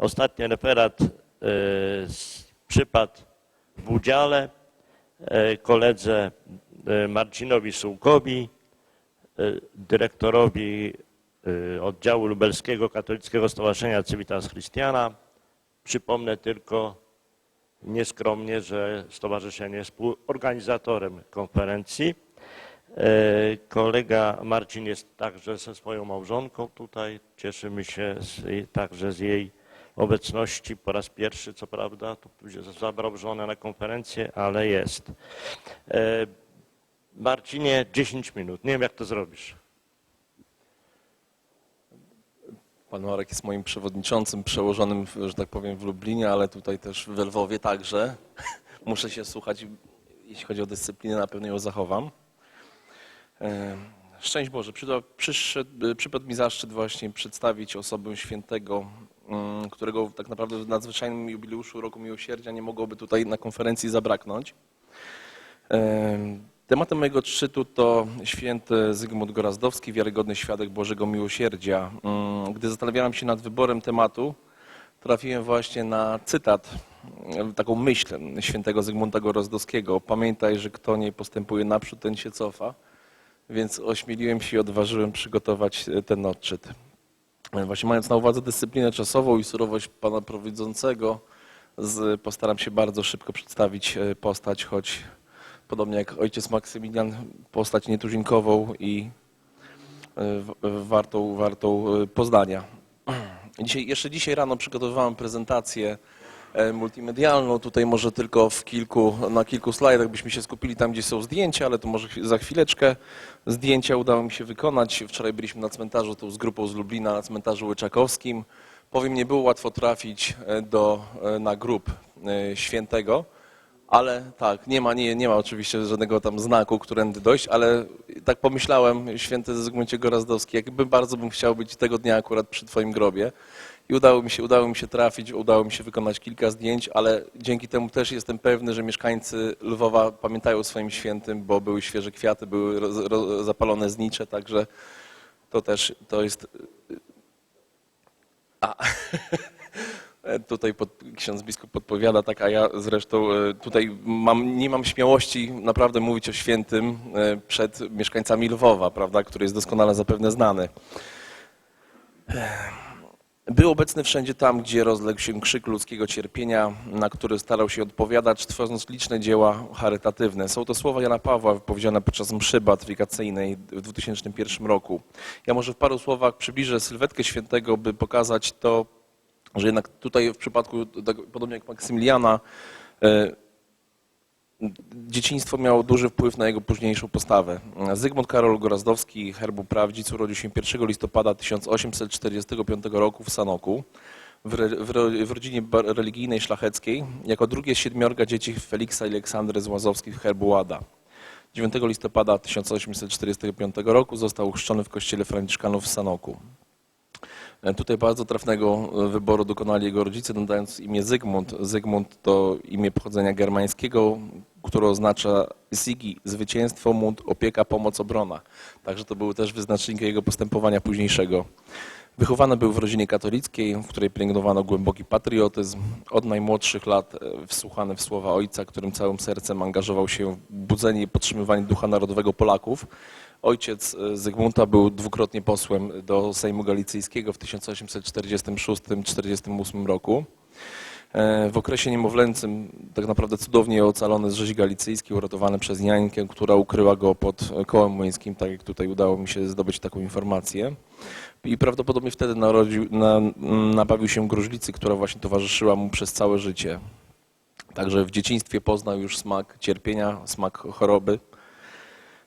Ostatni referat e, przypadł w udziale e, koledze e, Marcinowi Sułkowi, dyrektorowi oddziału lubelskiego Katolickiego Stowarzyszenia Civitas Christiana. Przypomnę tylko nieskromnie, że stowarzyszenie jest współorganizatorem konferencji. Kolega Marcin jest także ze swoją małżonką tutaj. Cieszymy się z, także z jej obecności po raz pierwszy, co prawda, tu zabrał żonę na konferencję, ale jest. E, Marcinie, 10 minut. Nie wiem, jak to zrobisz. Pan Marek jest moim przewodniczącym, przełożonym, że tak powiem, w Lublinie, ale tutaj też w Lwowie także. Muszę się słuchać, jeśli chodzi o dyscyplinę, na pewno ją zachowam. Szczęść Boże, przyszedł, przypadł mi zaszczyt właśnie przedstawić osobę świętego, mm, którego tak naprawdę w nadzwyczajnym jubileuszu Roku Miłosierdzia nie mogłoby tutaj na konferencji zabraknąć. Em, Tematem mojego odczytu to święty Zygmunt Gorazdowski, wiarygodny świadek Bożego Miłosierdzia. Mm, Gdy zastanawiałem się nad wyborem tematu, trafiłem właśnie na cytat, em, taką myśl świętego Zygmunta Gorazdowskiego. Pamiętaj, że kto nie postępuje naprzód, ten się cofa. Więc ośmieliłem się i odważyłem przygotować e, ten odczyt. E, Właśnie mając na uwadze dyscyplinę czasową i surowość pana prowadzącego, postaram się bardzo szybko przedstawić e, postać, choć podobnie jak ojciec Maksymilian, postać nietuzinkową i wartą, wartą poznania. Dzisiaj, jeszcze dzisiaj rano przygotowywałem prezentację multimedialną. Tutaj może tylko w kilku, na kilku slajdach byśmy się skupili tam, gdzie są zdjęcia, ale to może za chwileczkę. Zdjęcia udało mi się wykonać. Wczoraj byliśmy na cmentarzu z grupą z Lublina, na cmentarzu Łyczakowskim. Powiem, nie było łatwo trafić e, do, e, na grób e, świętego. Ale tak, nie ma, nie, nie ma oczywiście żadnego tam znaku, którędy dojść, ale tak pomyślałem, święty Zygmuncie Gorazdowski, jakby bardzo bym chciał być tego dnia akurat przy twoim grobie. I udało mi się, udało mi się trafić, udało mi się wykonać kilka zdjęć, ale dzięki temu też jestem pewny, że mieszkańcy Lwowa pamiętają o swoim świętym, bo były świeże kwiaty, były roz, roz, zapalone znicze, także to też, to jest... A. Tutaj pod, ksiądz biskup podpowiada, tak, a ja zresztą e, tutaj mam, nie mam śmiałości naprawdę mówić o świętym e, przed mieszkańcami Lwowa, prawda, który jest doskonale zapewne znany. Był obecny wszędzie tam, gdzie rozległ się krzyk ludzkiego cierpienia, na który starał się odpowiadać, tworząc liczne dzieła charytatywne. Są to słowa Jana Pawła wypowiedziane podczas mszy beatyfikacyjnej w 2001 roku. Ja może w paru słowach przybliżę sylwetkę świętego, by pokazać to, że jednak tutaj w przypadku, tak, podobnie jak Maksymiliana, e, dzieciństwo miało duży wpływ na jego późniejszą postawę. Zygmunt Karol Gorazdowski, herbu prawdzic, urodził się 1 listopada 1845 roku w Sanoku, w, w, w rodzinie religijnej szlacheckiej, jako drugie z siedmiorga dzieci Feliksa i Aleksandry z Łazowskich herbu Łada. 9 listopada 1845 roku został chrzczony w kościele franciszkanów w Sanoku. E, Tutaj bardzo trafnego e, wyboru dokonali jego rodzice, nadając imię Zygmunt. Zygmunt to imię pochodzenia germańskiego, które oznacza Sigi, zwycięstwo, mund, opieka, pomoc, obrona. Także to były też wyznaczniki jego postępowania późniejszego. Wychowany był w rodzinie katolickiej, w której pielęgnowano głęboki patriotyzm. Od najmłodszych lat e, wsłuchany w słowa ojca, którym całym sercem angażował się w budzenie i podtrzymywanie ducha narodowego Polaków. Ojciec e, Zygmunta był dwukrotnie posłem do Sejmu Galicyjskiego w 1846-48 roku. E, W okresie niemowlęcym tak naprawdę cudownie ocalony z rzezi galicyjskiej, uratowany przez Jańkę, która ukryła go pod kołem młyńskim, tak jak tutaj udało mi się zdobyć taką informację. I prawdopodobnie wtedy narodził, na, nabawił się gruźlicy, która właśnie towarzyszyła mu przez całe życie. Także w dzieciństwie poznał już smak cierpienia, smak choroby,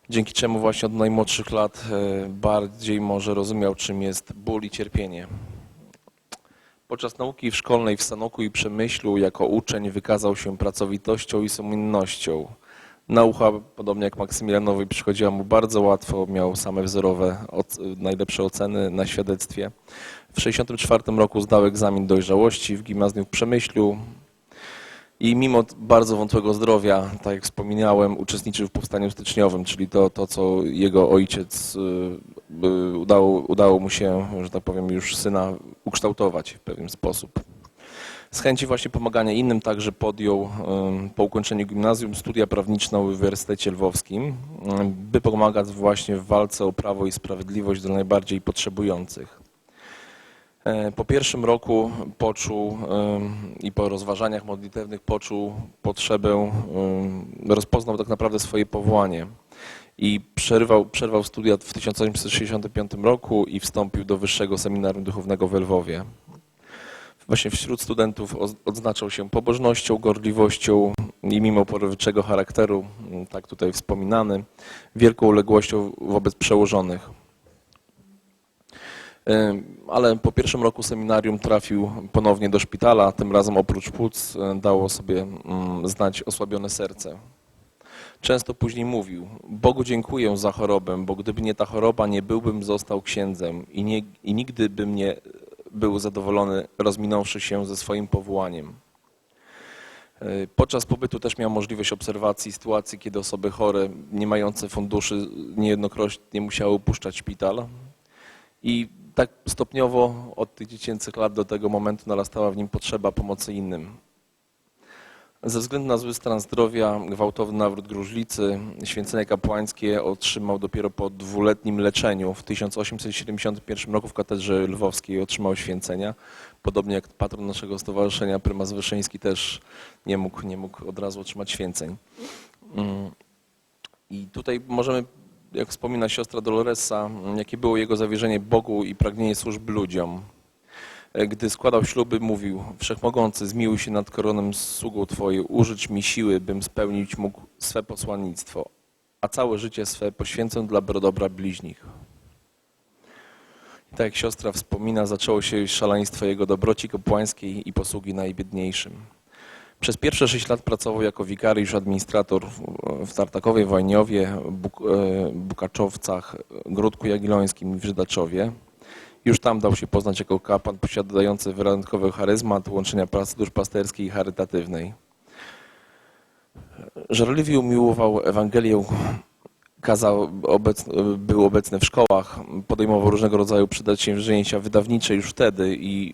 dzięki czemu właśnie od najmłodszych lat e, bardziej może rozumiał, czym jest ból i cierpienie. Podczas nauki szkolnej w Sanoku i Przemyślu jako uczeń wykazał się pracowitością i sumiennością. Nauka, podobnie jak Maksymilianowi, przychodziła mu bardzo łatwo, miał same wzorowe, najlepsze oceny na świadectwie. W 1964 roku zdał egzamin dojrzałości w gimnazjum w Przemyślu i mimo bardzo wątłego zdrowia, tak jak wspominałem, uczestniczył w powstaniu styczniowym, czyli to, to co jego ojciec, y, y, udało, udało mu się, że tak powiem, już syna ukształtować w pewien sposób. Z chęci właśnie pomagania innym także podjął em, po ukończeniu gimnazjum studia prawnicze na Uniwersytecie Lwowskim, by pomagać właśnie w walce o prawo i sprawiedliwość dla najbardziej potrzebujących. E, Po pierwszym roku poczuł i po rozważaniach modlitewnych poczuł potrzebę, rozpoznał tak naprawdę swoje powołanie i przerwał, przerwał studia w 1865 roku i wstąpił do Wyższego Seminarium Duchownego w Lwowie. Właśnie wśród studentów odznaczał się pobożnością, gorliwością i mimo porywczego charakteru, tak tutaj wspominany, wielką uległością wobec przełożonych. Ale po pierwszym roku seminarium trafił ponownie do szpitala, tym razem oprócz płuc y, dało sobie mm, znać osłabione serce. Często później mówił, Bogu dziękuję za chorobę, bo gdyby nie ta choroba, nie byłbym został księdzem i, nie, i nigdy bym nie był zadowolony, rozminąwszy się ze swoim powołaniem. Y, Podczas pobytu też miał możliwość obserwacji sytuacji, kiedy osoby chore, nie mające funduszy, niejednokrotnie musiały opuszczać szpital. I tak stopniowo od tych dziecięcych lat do tego momentu narastała w nim potrzeba pomocy innym. Ze względu na zły stan zdrowia, gwałtowny nawrót gruźlicy, święcenie kapłańskie otrzymał dopiero po dwuletnim leczeniu. W 1871 roku w katedrze lwowskiej otrzymał święcenia. Podobnie jak patron naszego stowarzyszenia, prymas Wyszyński też nie mógł, nie mógł od razu otrzymać święceń. Mm. I tutaj możemy, jak wspomina siostra Doloresa, jakie było jego zawierzenie Bogu i pragnienie służb ludziom. E, Gdy składał śluby, mówił, Wszechmogący, zmiłuj się nad koronem sługą Twojej, użyć mi siły, bym spełnić mógł swe posłannictwo, a całe życie swe poświęcę dla dobra bliźnich. I tak jak siostra wspomina, zaczęło się szaleństwo jego dobroci kapłańskiej i posługi najbiedniejszym. Przez pierwsze sześć lat pracował jako wikariusz, administrator w- Tartakowie, Wojniowie, Buk, e, Bukaczowcach, Gródku Jagiellońskim i w Żydaczowie. Już tam dał się poznać jako kapłan posiadający wyjątkowy charyzmat łączenia pracy duszpasterskiej i charytatywnej. Żarliwie umiłował Ewangelię, kazał, był obecny w szkołach, podejmował różnego rodzaju przedsięwzięcia wydawnicze już wtedy i,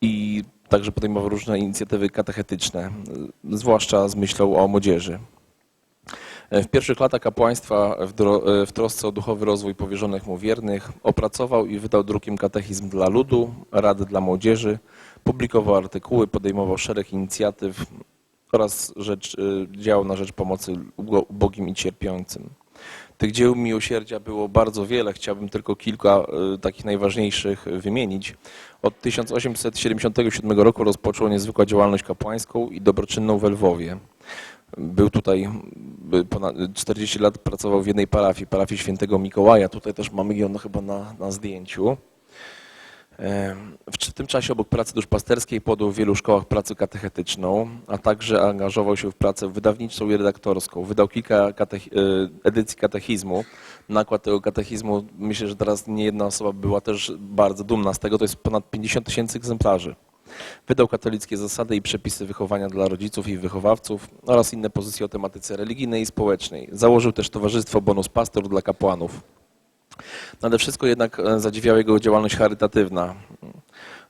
i także podejmował różne inicjatywy katechetyczne, zwłaszcza z myślą o młodzieży. W pierwszych latach kapłaństwa w, trosce o duchowy rozwój powierzonych mu wiernych opracował i wydał drukiem katechizm dla ludu, rady dla młodzieży, publikował artykuły, podejmował szereg inicjatyw oraz rzecz, y, działał na rzecz pomocy ubo- ubogim i cierpiącym. Tych dzieł miłosierdzia było bardzo wiele, chciałbym tylko kilka y, takich najważniejszych wymienić. Od 1877 roku rozpoczął niezwykłą działalność kapłańską i dobroczynną w Lwowie. Był tutaj ponad 40 lat pracował w jednej parafii, parafii świętego Mikołaja. Tutaj też mamy ją chyba na, na zdjęciu. W tym czasie obok pracy duszpasterskiej podjął w wielu szkołach pracę katechetyczną, a także angażował się w pracę wydawniczą i redaktorską. Wydał kilka katech, e, edycji katechizmu. Nakład tego katechizmu, myślę, że teraz nie jedna osoba była też bardzo dumna z tego, to jest ponad 50 tysięcy egzemplarzy. Wydał katolickie zasady i przepisy wychowania dla rodziców i wychowawców oraz inne pozycje o tematyce religijnej i społecznej. Założył też Towarzystwo Bonus Pastor dla kapłanów. Nade wszystko jednak e, zadziwiała jego działalność charytatywna.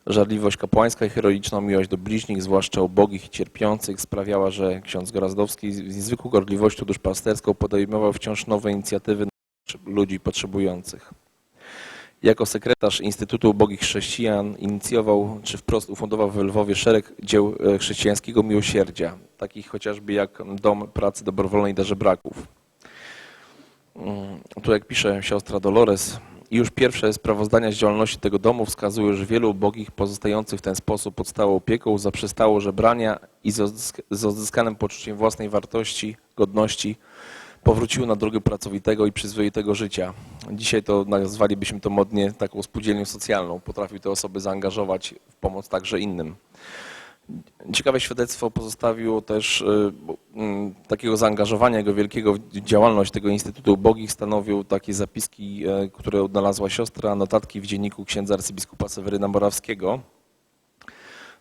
Żarliwość kapłańska i heroiczna miłość do bliźnich, zwłaszcza ubogich i cierpiących, sprawiała, że ksiądz Gorazdowski z niezwykłą gorliwością duszpasterską podejmował wciąż nowe inicjatywy ludzi potrzebujących. Jako sekretarz Instytutu Ubogich Chrześcijan inicjował, czy wprost ufundował w Lwowie szereg dzieł e, chrześcijańskiego miłosierdzia, takich chociażby jak Dom Pracy Dobrowolnej dla Żebraków. Mm, Tu jak pisze siostra Dolores, już pierwsze sprawozdania z działalności tego domu wskazują, że wielu ubogich pozostających w ten sposób pod stałą opieką zaprzestało żebrania i z odzyskanym poczuciem własnej wartości, godności powróciło na drogę pracowitego i przyzwoitego życia. Dzisiaj to nazwalibyśmy to modnie taką spółdzielnią socjalną. Potrafił te osoby zaangażować w pomoc także innym. Ciekawe świadectwo pozostawiło też y, mm, takiego zaangażowania jego wielkiego w działalność tego Instytutu Ubogich stanowią takie zapiski, e, które odnalazła siostra, notatki w dzienniku księdza arcybiskupa Seweryna Morawskiego.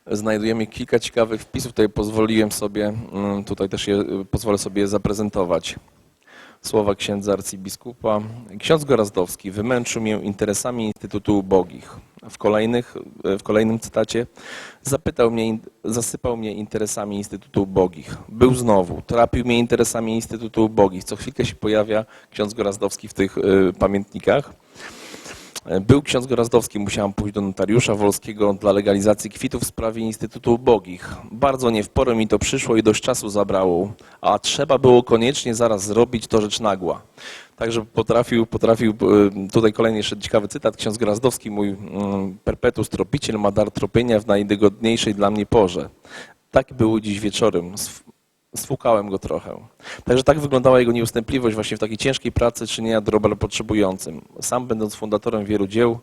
Znajdujemy kilka ciekawych wpisów, tutaj pozwoliłem sobie, mm, tutaj też je, pozwolę sobie zaprezentować. Słowa księdza arcybiskupa. Ksiądz Gorazdowski wymęczył mnie interesami Instytutu Ubogich. W, kolejnych, w kolejnym cytacie zapytał mnie, zasypał mnie interesami Instytutu Ubogich. Był znowu, trapił mnie interesami Instytutu Ubogich. Co chwilkę się pojawia ksiądz Gorazdowski w tych y, pamiętnikach. Był ksiądz Gorazdowski, musiałam pójść do notariusza wolskiego dla legalizacji kwitów w sprawie Instytutu Ubogich. Bardzo nie w porę mi to przyszło i dość czasu zabrało, a trzeba było koniecznie zaraz zrobić to rzecz nagła. Także potrafił, potrafił, y, tutaj kolejny jeszcze ciekawy cytat, ksiądz Gorazdowski, mój mm, perpetus tropiciel ma dar tropienia w najdogodniejszej dla mnie porze. Tak było dziś wieczorem, Sfukałem go trochę. Także tak wyglądała jego nieustępliwość właśnie w takiej ciężkiej pracy czynienia dobra potrzebującym. Sam będąc fundatorem wielu dzieł,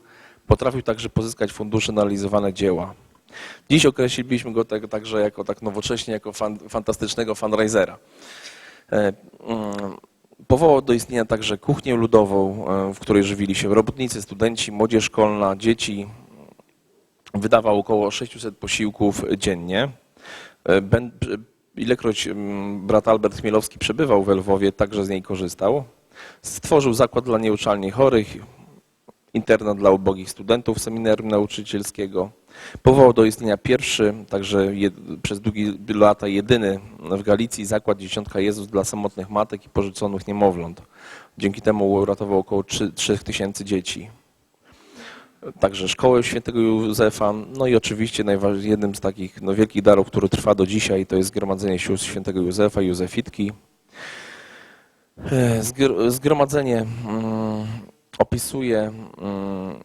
potrafił także pozyskać fundusze na realizowane dzieła. Dziś określilibyśmy go tak, także jako tak nowocześnie, jako fan, fantastycznego fundraisera. E, mm, Powołał do istnienia także kuchnię ludową, e, w której żywili się robotnicy, studenci, młodzież szkolna, dzieci. Wydawał około 600 posiłków dziennie. Ilekroć brat Albert Chmielowski przebywał w Lwowie, także z niej korzystał. Stworzył zakład dla nieuczelnie chorych, internat dla ubogich studentów seminarium nauczycielskiego. Powołał do istnienia pierwszy, także jed, przez długie lata jedyny w Galicji zakład Dzieciątka Jezus dla samotnych matek i porzuconych niemowląt. Dzięki temu uratował około 3, 3 tysięcy dzieci. Także szkołę świętego Józefa, no i oczywiście jednym z takich no, wielkich darów, który trwa do dzisiaj, to jest zgromadzenie sióstr świętego Józefa, Józefitki. E, zgr- Zgromadzenie mm, opisuje, mm,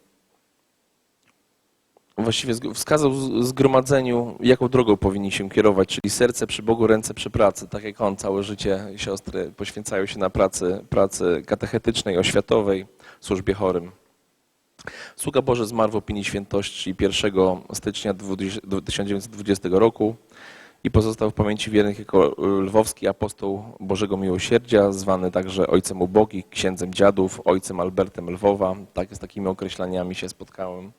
właściwie wskazał zgromadzeniu, jaką drogą powinni się kierować, czyli serce przy Bogu, ręce przy pracy. Tak jak on, całe życie siostry poświęcają się na pracy, pracy katechetycznej, oświatowej, służbie chorym. Sługa Boży zmarł w opinii świętości 1 stycznia 20 1920 roku i pozostał w pamięci wiernych jako lwowski apostoł Bożego Miłosierdzia, zwany także Ojcem Ubogich, księdzem dziadów, ojcem Albertem Lwowa. Tak, z takimi określeniami się spotkałem.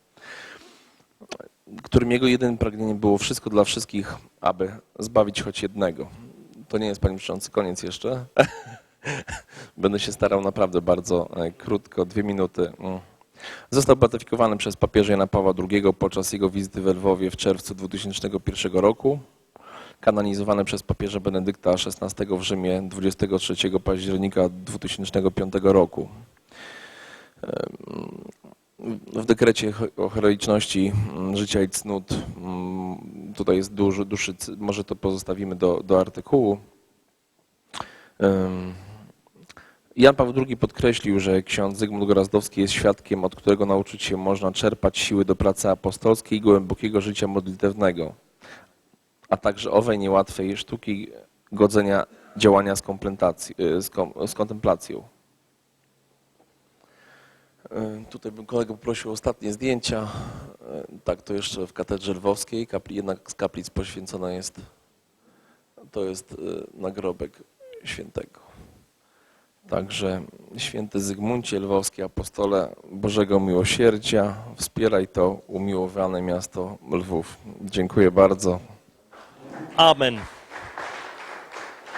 Którym jego jedynym pragnieniem było wszystko dla wszystkich, aby zbawić choć jednego. To nie jest, panie przewodniczący, koniec jeszcze. Będę się starał naprawdę bardzo e, krótko, dwie minuty. Został beatyfikowany przez papieża Jana Pawła II podczas jego wizyty we Lwowie w czerwcu 2001 roku. Kanonizowany przez papieża Benedykta XVI w Rzymie 23 października 2005 roku. W dekrecie o heroiczności mm, życia i cnót, mm, tutaj jest duży, cy- może to pozostawimy do, do artykułu. Jan Paweł II podkreślił, że ksiądz Zygmunt Gorazdowski jest świadkiem, od którego nauczyć się można czerpać siły do pracy apostolskiej i głębokiego życia modlitewnego, a także owej niełatwej sztuki godzenia działania z, y, z, kom, z kontemplacją. Y, Tutaj bym kolegę poprosił o ostatnie zdjęcia. Y, Tak, to jeszcze w katedrze lwowskiej. Kapli, jednak z kaplic poświęcona jest, to jest nagrobek świętego. Także święty Zygmuncie Lwowski, apostole Bożego Miłosierdzia, wspieraj to umiłowane miasto Lwów. Dziękuję bardzo. Amen.